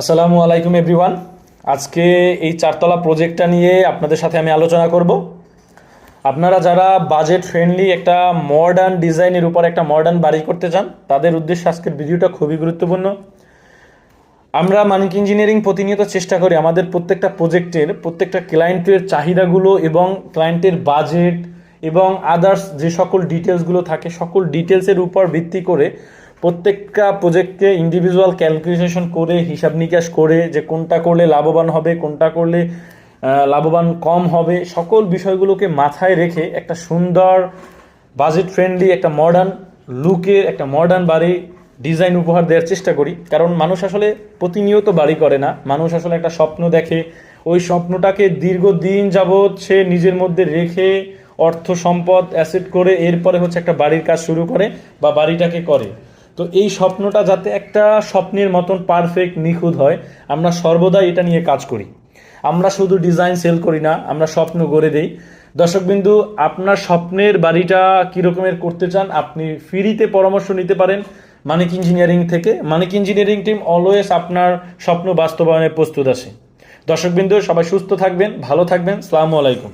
আসসালামু আলাইকুম এভরিওয়ান। আজকে এই চারতলা প্রজেক্টটা নিয়ে আপনাদের সাথে আমি আলোচনা করব। আপনারা যারা বাজেট ফ্রেন্ডলি একটা মডার্ন ডিজাইনের উপর একটা মডার্ন বাড়ি করতে চান, তাদের উদ্দেশ্যে আজকের ভিডিওটা খুবই গুরুত্বপূর্ণ। আমরা মানিক ইঞ্জিনিয়ারিং প্রতিনিয়ত চেষ্টা করি আমাদের প্রত্যেকটা প্রজেক্টের, প্রত্যেকটা ক্লায়েন্টের চাহিদাগুলো এবং ক্লায়েন্টের বাজেট এবং আদার্স যে সকল ডিটেলসগুলো থাকে, সকল ডিটেলসের উপর ভিত্তি করে প্রত্যেকটা প্রজেক্টকে ইন্ডিভিজুয়াল ক্যালকুলেশন করে, হিসাব নিকাশ করে যে কোনটা করলে লাভবান হবে, কোনটা করলে লাভবান কম হবে, সকল বিষয়গুলোকে মাথায় রেখে একটা সুন্দর বাজেট ফ্রেন্ডলি একটা মডার্ন লুকের একটা মডার্ন বাড়ি ডিজাইন উপহার দেওয়ার চেষ্টা করি। কারণ মানুষ আসলে প্রতিনিয়ত বাড়ি করে না। মানুষ আসলে একটা স্বপ্ন দেখে। ওই স্বপ্নটাকে দীর্ঘদিন যাবৎ সে নিজের মধ্যে রেখে অর্থ, সম্পদ অ্যাসেট করে এরপরে হচ্ছে একটা বাড়ির কাজ শুরু করে বা বাড়িটাকে করে। তো এই স্বপ্নটা যাতে একটা স্বপ্নের মতন পারফেক্ট নিখুঁত হয়, আমরা সর্বদাই এটা নিয়ে কাজ করি। আমরা শুধু ডিজাইন সেল করি না, আমরা স্বপ্ন গড়ে দেই। দর্শকবিন্দু আপনার স্বপ্নের বাড়িটা কীরকমের করতে চান, আপনি ফ্রিতে পরামর্শ নিতে পারেন মানিক ইঞ্জিনিয়ারিং থেকে। মানিক ইঞ্জিনিয়ারিং টিম অলওয়েজ আপনার স্বপ্ন বাস্তবায়নে প্রস্তুত আছে। দর্শকবিন্দু সবাই সুস্থ থাকবেন, ভালো থাকবেন, সালামু আলাইকুম।